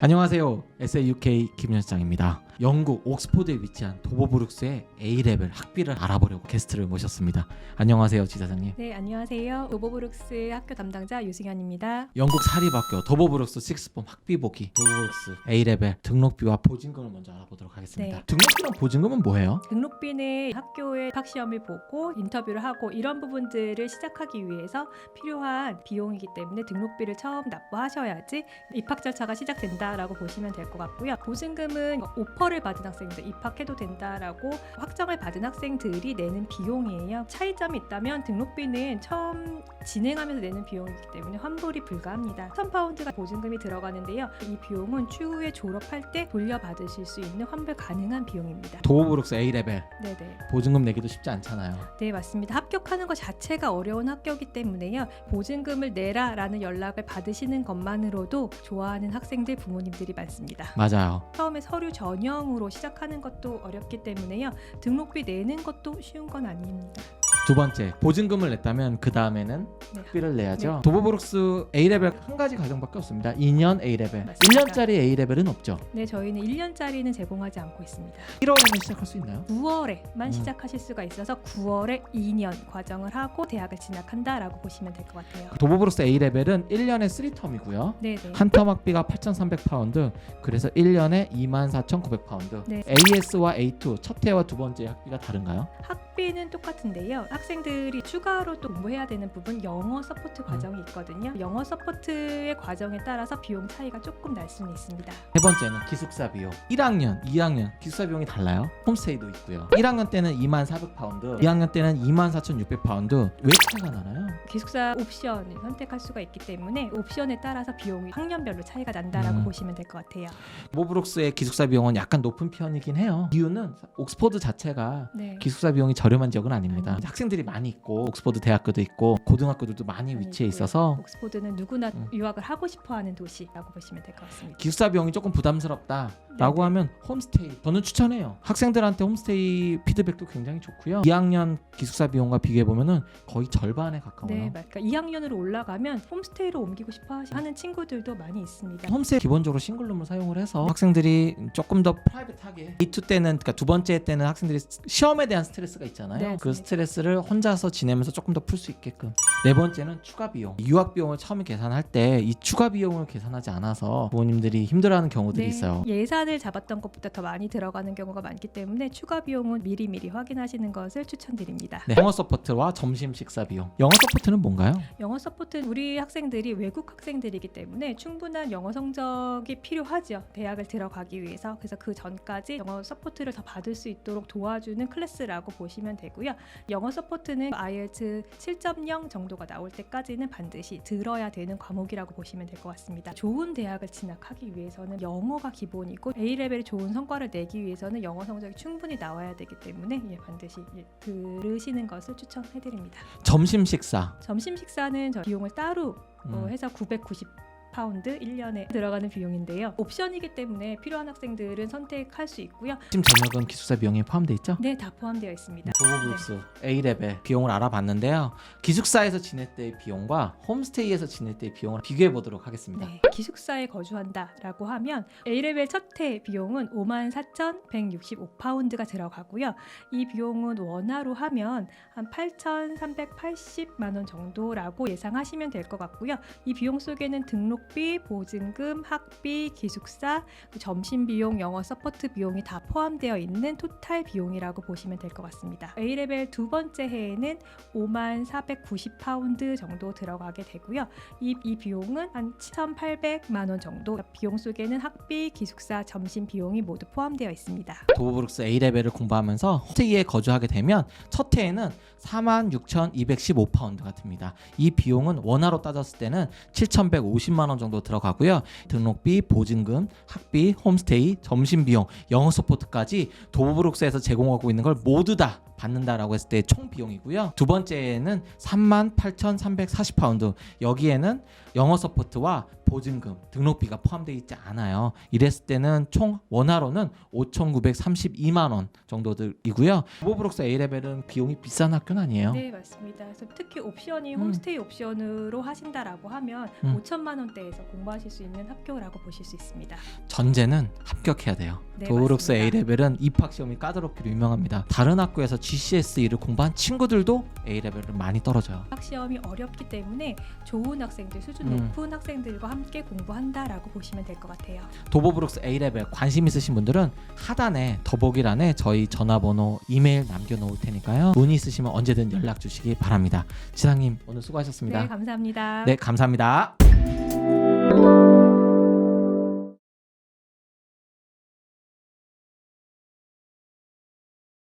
안녕하세요. SAUK 김현장입니다. 영국 옥스포드에 위치한 도보브룩스의 A레벨 학비를 알아보려고 게스트를 모셨습니다. 안녕하세요, 지사장님. 네, 안녕하세요. 로보브룩스 학교 담당자 유승현입니다. 영국 사립학교 도보브룩스 식스폼 학비 보기 도보브룩스 A레벨 등록비와 보증금을 먼저 알아보도록 하겠습니다. 네. 등록비랑 보증금은 뭐예요? 등록비는 학교의 입학 시험을 보고 인터뷰를 하고 이런 부분들을 시작하기 위해서 필요한 비용이기 때문에 등록비를 처음 납부하셔야지 입학 절차가 시작된다라고 보시면 될 것 같고요. 보증금은 오퍼를 받은 학생들 입학해도 된다라고 확정을 받은 학생들이 내는 비용이에요. 차이점이 있다면 등록비는 처음 진행하면서 내는 비용이기 때문에 환불이 불가합니다. 1,000파운드가 보증금이 들어가는데요. 이 비용은 추후에 졸업할 때 돌려받으실 수 있는 환불 가능한 비용입니다. 도보브룩스 A레벨 네네. 보증금 내기도 쉽지 않잖아요. 네, 맞습니다. 합격하는 것 자체가 어려운 학교이기 때문에요. 보증금을 내라라는 연락을 받으시는 것만으로도 좋아하는 학생들 부모님들이 많습니다. 맞아요. 처음에 서류 전 형으로 시작하는 것도 어렵기 때문에요. 등록비 내는 것도 쉬운 건 아닙니다. 두 번째, 보증금을 냈다면 그 다음에는 네. 학비를 내야죠. 네. 도보브룩스 A레벨 한 가지 과정밖에 없습니다. 2년 A레벨. 맞습니다. 1년짜리 A레벨은 없죠. 네, 저희는 1년짜리는 제공하지 않고 있습니다. 1월에는 시작할 수 있나요? 9월에만 음. 시작하실 수가 있어서 9월에 2년 과정을 하고 대학을 진학한다라고 보시면 될 것 같아요. 도보브룩스 A레벨은 1년에 3텀이고요. 네, 네. 한텀 학비가 8,300 파운드, 그래서 1년에 24,900 파운드. 네. AS와 A2 첫 해와 두 번째 학비가 다른가요? 학비는 똑같은데요. 학생들이 추가로 또 공부해야 되는 부분 영어 음. 서포트 과정이 있거든요. 영어 서포트의 과정에 따라서 비용 차이가 조금 날 수는 있습니다. 세 번째는 기숙사 비용. 1학년, 2학년 기숙사 비용이 달라요. 홈스테이도 있고요. 1학년 때는 24,400파운드, 2학년 때는 24,600파운드. 왜 차이가 나나요? 기숙사 옵션을 선택할 수가 있기 때문에 옵션에 따라서 비용이 학년별로 차이가 난다라고 음. 보시면 될 것 같아요. 모브룩스의 기숙사 비용은 약간 높은 편이긴 해요. 이유는 옥스퍼드 자체가 네. 기숙사 비용이 저렴한 지역은 아닙니다. 아닙니다. 학생들이 많이 있고 옥스퍼드 대학교도 있고 고등학교들도 많이 많이 위치해 있고요. 있어서 옥스포드는 누구나 음. 유학을 하고 싶어하는 도시라고 보시면 될 것 같습니다. 기숙사 비용이 조금 부담스럽다 라고 네네. 하면 홈스테이 저는 추천해요. 학생들한테 홈스테이 피드백도 굉장히 좋고요. 2학년 기숙사 비용과 비교해 보면은 거의 절반에 가까워요. 네, 그러니까 2학년으로 올라가면 홈스테이로 옮기고 싶어 하는 친구들도 많이 있습니다. 홈스테이 기본적으로 싱글룸을 사용을 해서 학생들이 조금 더 프라이빗하게 A2 때는 그러니까 두 번째 때는 학생들이 시험에 대한 스트레스가 있잖아요. 네, 그. 스트레스를 혼자서 지내면서 조금 더 풀 수 있게끔. 네 번째는 추가 비용. 유학 비용을 처음에 계산할 때 이 추가 비용을 계산하지 않아서 부모님들이 힘들어하는 경우들이 네, 있어요. 예산 을 잡았던 것보다 더 많이 들어가는 경우가 많기 때문에 추가 비용은 미리미리 확인하시는 것을 추천드립니다. 네, 영어 서포트와 점심 식사 비용. 영어 서포트는 뭔가요? 영어 서포트는 우리 학생들이 외국 학생들이기 때문에 충분한 영어 성적이 필요하죠. 대학을 들어가기 위해서. 그래서 그 전까지 영어 서포트를 더 받을 수 있도록 도와주는 클래스라고 보시면 되고요. 영어 서포트는 IELTS 7.0 정도가 나올 때까지는 반드시 들어야 되는 과목이라고 보시면 될 것 같습니다. 좋은 대학을 진학하기 위해서는 영어가 기본이고 A 레벨의 좋은 성과를 내기 위해서는 영어 성적이 충분히 나와야 되기 때문에 예, 반드시 예, 들으시는 것을 추천해드립니다. 점심 식사. 점심 식사는 저 비용을 따로 어, 음. 해서 990 파운드 1년에 들어가는 비용인데요. 옵션이기 때문에 필요한 학생들은 선택할 수 있고요. 아침 저녁은 기숙사 비용이 포함되어 있죠? 네, 다 포함되어 있습니다. 도보브룩스 A레벨 비용을 알아봤는데요. 기숙사에서 지낼 때의 비용과 홈스테이에서 지낼 때의 비용을 비교해 보도록 하겠습니다. 네, 기숙사에 거주한다라고 하면 A레벨 첫해 비용은 54,165파운드가 들어가고요. 이 비용은 원화로 하면 한 8,380만 원 정도라고 예상하시면 될 것 같고요. 이 비용 속에는 등록 비, 보증금, 학비, 기숙사, 점심 비용, 영어 서포트 비용이 다 포함되어 있는 토탈 비용이라고 보시면 될 것 같습니다. A레벨 두 번째 해에는 5490파운드 정도 들어가게 되고요. 이, 이 비용은 한 1,800만 원 정도. 비용 속에는 학비, 기숙사, 점심 비용이 모두 포함되어 있습니다. 도보브룩스 A레벨을 공부하면서 홈스테이에 거주하게 되면 첫 해에는 46,215파운드가 듭니다. 이 비용은 원화로 따졌을 때는 7,150만 원 정도 들어가고요. 등록비, 보증금, 학비, 홈스테이, 점심 비용, 영어 서포트까지 도보브룩스에서 제공하고 있는 걸 모두 다 받는다라고 했을 때 총 비용이고요. 두 번째는 38,340파운드. 여기에는 영어 서포트와 보증금, 등록비가 포함되어 있지 않아요. 이랬을 때는 총 원화로는 5,932만 원 정도들이고요. 도보브룩스 A레벨은 비용이 비싼 학교는 아니에요. 네 맞습니다. 그래서 특히 옵션이 음. 홈스테이 옵션으로 하신다라고 하면 음. 5천만 원대에서 공부하실 수 있는 학교라고 보실 수 있습니다. 전제는 합격해야 돼요. 네, 도브룩스 맞습니다. A레벨은 입학 시험이 까다롭기로 유명합니다. 다른 학교에서 GCSE를 공부한 친구들도 A레벨은 많이 떨어져요.학 시험이 어렵기 때문에 좋은 학생들, 수준 음. 높은 학생들과 함께 공부한다라고 보시면 될 것 같아요. 도보브룩스 A레벨 관심 있으신 분들은 하단에 더보기란에 저희 전화번호, 이메일 남겨놓을 테니까요. 문의 있으시면 언제든 연락 주시기 바랍니다. 지상님 오늘 수고하셨습니다. 네, 감사합니다. 네, 감사합니다.